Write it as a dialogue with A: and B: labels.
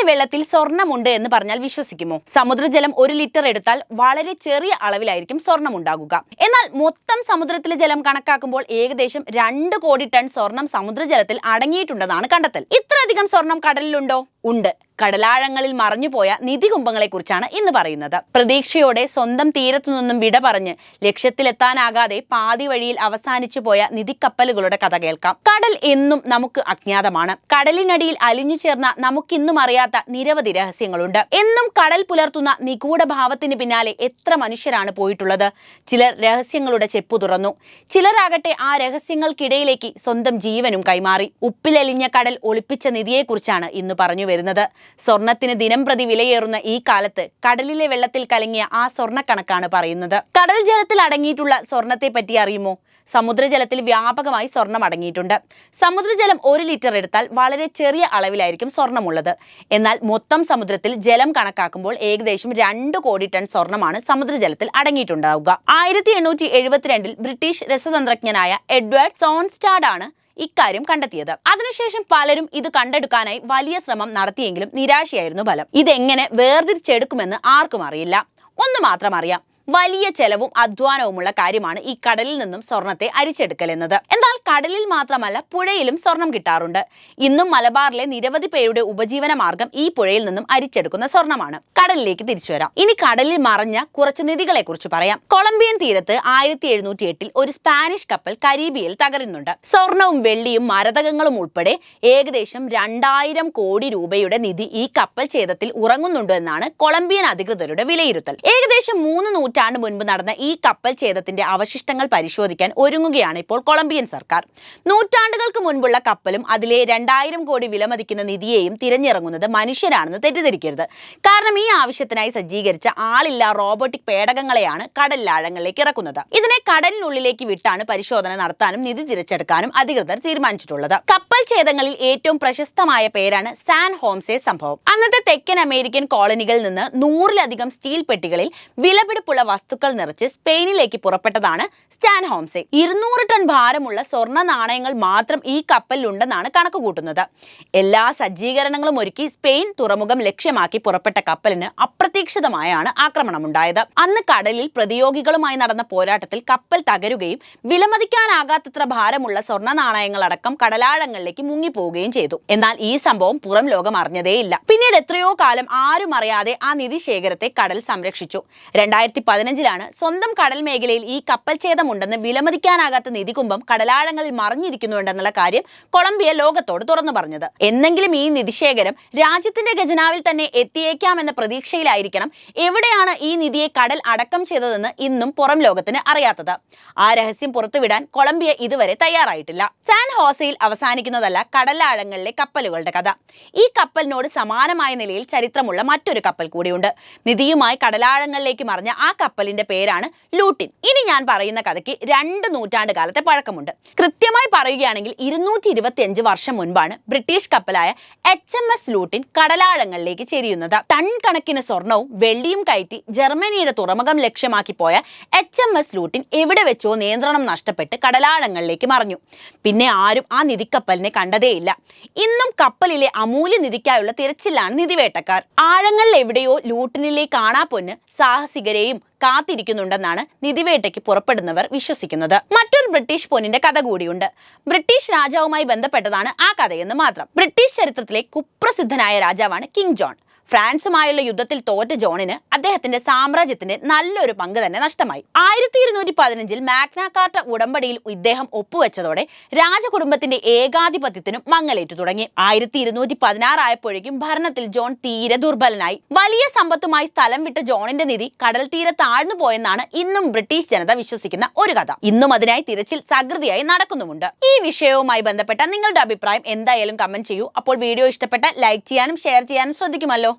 A: കടലിലെ വെള്ളത്തിൽ സ്വർണമുണ്ട് എന്ന് പറഞ്ഞാൽ വിശ്വസിക്കുമോ? സമുദ്രജലം ഒരു ലിറ്റർ എടുത്താൽ വളരെ ചെറിയ അളവിലായിരിക്കും സ്വർണം ഉണ്ടാകുക എന്നാൽ മൊത്തം സമുദ്രത്തിലെ ജലം കണക്കാക്കുമ്പോൾ ഏകദേശം രണ്ട് കോടി ടൺ സ്വർണം സമുദ്രജലത്തിൽ അടങ്ങിയിട്ടുണ്ടെന്നാണ് കണ്ടെത്തൽ. ഇത്രയധികം സ്വർണം കടലിലുണ്ടോ? ഉണ്ട്. കടലാഴങ്ങളിൽ മറഞ്ഞുപോയ കുറിച്ചാണ് ഇന്ന് പറയുന്നത്. പ്രതീക്ഷയോടെ സ്വന്തം തീരത്തു നിന്നും വിട പറഞ്ഞ് ലക്ഷ്യത്തിലെത്താനാകാതെ പാതി വഴിയിൽ അവസാനിച്ചു പോയ നിധിക്കപ്പലുകളുടെ കഥ കേൾക്കാം. കടൽ എന്നും നമുക്ക് അജ്ഞാതമാണ്. കടലിനടിയിൽ അലിഞ്ഞു ചേർന്ന നമുക്കിന്നും അറിയാത്ത നിരവധി രഹസ്യങ്ങളുണ്ട്. എന്നും കടൽ പുലർത്തുന്ന നിഗൂഢ ഭാവത്തിന് പിന്നാലെ എത്ര മനുഷ്യരാണ് പോയിട്ടുള്ളത്? ചിലർ രഹസ്യങ്ങളുടെ ചെപ്പു തുറന്നു. ചിലരാകട്ടെ ആ രഹസ്യങ്ങൾക്കിടയിലേക്ക് സ്വന്തം ജീവനും കൈമാറി. ഉപ്പിലലിഞ്ഞ കടൽ ഒളിപ്പിച്ച നിധിയെക്കുറിച്ചാണ് ഇന്ന് പറഞ്ഞു വരുന്നത്. സ്വർണത്തിന് ദിനം പ്രതി വിലയേറുന്ന ഈ കാലത്ത് കടലിലെ വെള്ളത്തിൽ കലങ്ങിയ ആ സ്വർണക്കണക്കാണ് പറയുന്നത്. കടൽ ജലത്തിൽ അടങ്ങിയിട്ടുള്ള സ്വർണത്തെ പറ്റി അറിയുമോ? സമുദ്രജലത്തിൽ വ്യാപകമായി സ്വർണം അടങ്ങിയിട്ടുണ്ട്. സമുദ്രജലം ഒരു ലിറ്റർ എടുത്താൽ വളരെ ചെറിയ അളവിലായിരിക്കും സ്വർണമുള്ളത് എന്നാൽ മൊത്തം സമുദ്രത്തിൽ ജലം കണക്കാക്കുമ്പോൾ ഏകദേശം രണ്ട് കോടി ടൺ സ്വർണമാണ് സമുദ്രജലത്തിൽ അടങ്ങിയിട്ടുണ്ടാവുക. ആയിരത്തി എണ്ണൂറ്റി എഴുപത്തിരണ്ടിൽ ബ്രിട്ടീഷ് രസതന്ത്രജ്ഞനായ എഡ്വേർഡ് സോൺസ്റ്റാഡ് ആണ് ഇക്കാര്യം കണ്ടെത്തിയത്. അതിനുശേഷം പലരും ഇത് കണ്ടെടുക്കാനായി വലിയ ശ്രമം നടത്തിയെങ്കിലും നിരാശയായിരുന്നു ഫലം. ഇതെങ്ങനെ വേർതിരിച്ചെടുക്കുമെന്ന് ആർക്കും അറിയില്ല. ഒന്ന് മാത്രം അറിയാം. വലിയ ചെലവും അധ്വാനവുമുള്ള കാര്യമാണ് ഈ കടലിൽ നിന്നും സ്വർണത്തെ അരിച്ചെടുക്കൽ എന്നത്. എന്നാൽ കടലിൽ മാത്രമല്ല പുഴയിലും സ്വർണം കിട്ടാറുണ്ട്. ഇന്നും മലബാറിലെ നിരവധി പേരുടെ ഉപജീവന മാർഗം ഈ പുഴയിൽ നിന്നും അരിച്ചെടുക്കുന്ന സ്വർണമാണ്. കടലിലേക്ക് തിരിച്ചു വരാം. ഇനി കടലിൽ മറഞ്ഞ കുറച്ച് നിധികളെ കുറിച്ച് പറയാം. കൊളംബിയൻ തീരത്ത് ആയിരത്തി എഴുന്നൂറ്റി എട്ടിൽ ഒരു സ്പാനിഷ് കപ്പൽ കരീബിയയിൽ തകരുന്നുണ്ട്. സ്വർണവും വെള്ളിയും മരതകങ്ങളും ഉൾപ്പെടെ ഏകദേശം രണ്ടായിരം കോടി രൂപയുടെ നിധി ഈ കപ്പൽ ഛേദത്തിൽ ഉറങ്ങുന്നുണ്ട് എന്നാണ് കൊളംബിയൻ അധികൃതരുടെ വിലയിരുത്തൽ. ഏകദേശം മൂന്ന് നൂറ്റാണ്ട് മുൻപ് നടന്ന ഈ കപ്പൽ ഛേദത്തിന്റെ അവശിഷ്ടങ്ങൾ പരിശോധിക്കാൻ ഒരുങ്ങുകയാണ് ഇപ്പോൾ കൊളംബിയൻ സർക്കാർ. നൂറ്റാണ്ടുകൾക്ക് മുൻപുള്ള കപ്പലും അതിലെ രണ്ടായിരം കോടി വിലമതിക്കുന്ന നിധിയെയും തിരഞ്ഞിറങ്ങുന്നത് മനുഷ്യരാണെന്ന് തെറ്റിദ്ധരിക്കരുത്. കാരണം ഈ ആവശ്യത്തിനായി സജ്ജീകരിച്ച ആളില്ല റോബോട്ടിക് പേടകങ്ങളെയാണ് കടലിലാഴങ്ങളിലേക്ക് ഇറക്കുന്നത്. ഇതിനെ കടലിനുള്ളിലേക്ക് വിട്ടാണ് പരിശോധന നടത്താനും നിധി തിരിച്ചെടുക്കാനും അധികൃതർ തീരുമാനിച്ചിട്ടുള്ളത്. കപ്പൽ ഛേദങ്ങളിൽ ഏറ്റവും പ്രശസ്തമായ പേരാണ് സാൻ ഹോംസെ സംഭവം. അന്നത്തെ തെക്കൻ അമേരിക്കൻ കോളനികളിൽ നിന്ന് നൂറിലധികം സ്റ്റീൽ പെട്ടികളിൽ വിലപിടിപ്പുള്ള വസ്തുക്കൾ നിറച്ച് സ്പെയിനിലേക്ക് പുറപ്പെട്ടതാണ് സ്റ്റാൻ ഹോംസെ. ഇരുന്നൂറ് ടൺ ഭാരമുള്ള സ്വർണ നാണയങ്ങൾ മാത്രം ഈ കപ്പലിലുണ്ടെന്നാണ് കണക്ക് കൂട്ടുന്നത് എല്ലാ സജ്ജീകരണങ്ങളും ഒരുക്കി സ്പെയിൻ തുറമുഖം ലക്ഷ്യമാക്കി പുറപ്പെട്ട കപ്പലിന് അപ്രതീക്ഷിതമായാണ് ആക്രമണം ഉണ്ടായത് അന്ന് കടലിൽ പ്രതിയോഗികളുമായി നടന്ന പോരാട്ടത്തിൽ കപ്പൽ തകരുകയും വിലമതിക്കാനാകാത്തത്ര ഭാരമുള്ള സ്വർണ നാണയങ്ങളടക്കം കടലാഴങ്ങളിലേക്ക് മുങ്ങിപ്പോവുകയും ചെയ്തു. എന്നാൽ ഈ സംഭവം പുറം ലോകം അറിഞ്ഞതേയില്ല. പിന്നീട് എത്രയോ കാലം ആരും അറിയാതെ ആ നിധി ശേഖരത്തെ കടൽ സംരക്ഷിച്ചു. രണ്ടായിരത്തി പതിനഞ്ചിലാണ് സ്വന്തം കടൽ മേഖലയിൽ ഈ കപ്പൽ ഛേദമുണ്ടെന്ന് വിലമതിക്കാനാകാത്ത നിധികുംഭം കടലാഴങ്ങളിൽ മറിഞ്ഞിരിക്കുന്നുണ്ടെന്നുള്ള കാര്യം കൊളംബിയ ലോകത്തോട് തുറന്നു പറഞ്ഞത്. എന്നെങ്കിലും ഈ നിധിശേഖരം രാജ്യത്തിന്റെ ഖജനാവിൽ തന്നെ എത്തിയേക്കാമെന്ന പ്രതീക്ഷയിലായിരിക്കണം എവിടെയാണ് ഈ നിധിയെ കടൽ അടക്കം ചെയ്തതെന്ന് ഇന്നും പുറം ലോകത്തിന് അറിയാത്തത്. ആ രഹസ്യം പുറത്തുവിടാൻ കൊളംബിയ ഇതുവരെ തയ്യാറായിട്ടില്ല. സാൻ ഹോസയിൽ അവസാനിക്കുന്നതല്ല കടലാഴങ്ങളിലെ കപ്പലുകളുടെ കഥ. ഈ കപ്പലിനോട് സമാനമായ നിലയിൽ ചരിത്രമുള്ള മറ്റൊരു കപ്പൽ കൂടിയുണ്ട്. നിധിയുമായി കടലാഴങ്ങളിലേക്ക് മറിഞ്ഞ ആ കപ്പലിന്റെ പേരാണ് ലൂട്ടിൻ. ഇനി ഞാൻ പറയുന്ന കഥയ്ക്ക് രണ്ട് നൂറ്റാണ്ട് കാലത്തെ പഴക്കമുണ്ട്. കൃത്യമായി പറയുകയാണെങ്കിൽ ഇരുന്നൂറ്റി ഇരുപത്തിയഞ്ച് വർഷം മുൻപാണ് ബ്രിട്ടീഷ് കപ്പലായ എച്ച് എം എസ് ലൂട്ടിൻ കടലാഴങ്ങളിലേക്ക് ചെരിയുന്നത്. ടൺ കണക്കിന് സ്വർണവും വെള്ളിയും കയറ്റി ജർമ്മനിയുടെ തുറമുഖം ലക്ഷ്യമാക്കി പോയ എച്ച് എം എസ് ലൂട്ടിൻ എവിടെ വെച്ചോ നിയന്ത്രണം നഷ്ടപ്പെട്ട് കടലാഴങ്ങളിലേക്ക് മറിഞ്ഞു. പിന്നെ ആരും ആ നിധിക്കപ്പലിനെ കണ്ടതേയില്ല. ഇന്നും കപ്പലിലെ അമൂല്യ നിധിക്കായുള്ള തിരച്ചിലാണ് നിധിവേട്ടക്കാർ. ആഴങ്ങളിൽ എവിടെയോ ലൂട്ടിനിലെ കാണാപ്പൊന്ന് സാഹസികരെയും കാത്തിരിക്കുന്നുണ്ടെന്നാണ് നിധിവേട്ടയ്ക്ക് പുറപ്പെടുന്നവർ വിശ്വസിക്കുന്നത്. മറ്റൊരു ബ്രിട്ടീഷ് പൊന്നിന്റെ കഥ കൂടിയുണ്ട്. ബ്രിട്ടീഷ് രാജാവുമായി ബന്ധപ്പെട്ടതാണ് ആ കഥയെന്ന് മാത്രം. ബ്രിട്ടീഷ് ചരിത്രത്തിലെ കുപ്രസിദ്ധനായ രാജാവാണ് കിങ് ജോൺ. ഫ്രാൻസുമായുള്ള യുദ്ധത്തിൽ തോറ്റ ജോണിന് അദ്ദേഹത്തിന്റെ സാമ്രാജ്യത്തിന്റെ നല്ലൊരു പങ്ക് തന്നെ നഷ്ടമായി. ആയിരത്തി ഇരുന്നൂറ്റി പതിനഞ്ചിൽ മാഗ്നാകാർട്ട ഉടമ്പടിയിൽ ഇദ്ദേഹം ഒപ്പുവെച്ചതോടെ രാജകുടുംബത്തിന്റെ ഏകാധിപത്യത്തിനും മങ്ങലേറ്റു തുടങ്ങി. ആയിരത്തി ഇരുന്നൂറ്റി പതിനാറായപ്പോഴേക്കും ഭരണത്തിൽ ജോൺ തീരെ ദുർബലനായി. വലിയ സമ്പത്തുമായി സ്ഥലം വിട്ട ജോണിന്റെ നിധി കടൽ തീരെ താഴ്ന്നു പോയെന്നാണ് ഇന്നും ബ്രിട്ടീഷ് ജനത വിശ്വസിക്കുന്ന ഒരു കഥ. ഇന്നും അതിനായി തിരച്ചിൽ സകൃതിയായി നടക്കുന്നുമുണ്ട്. ഈ വിഷയവുമായി ബന്ധപ്പെട്ട നിങ്ങളുടെ അഭിപ്രായം എന്തായാലും കമന്റ് ചെയ്യൂ. അപ്പോൾ വീഡിയോ ഇഷ്ടപ്പെട്ട ലൈക്ക് ചെയ്യാനും ഷെയർ ചെയ്യാനും ശ്രദ്ധിക്കുമല്ലോ.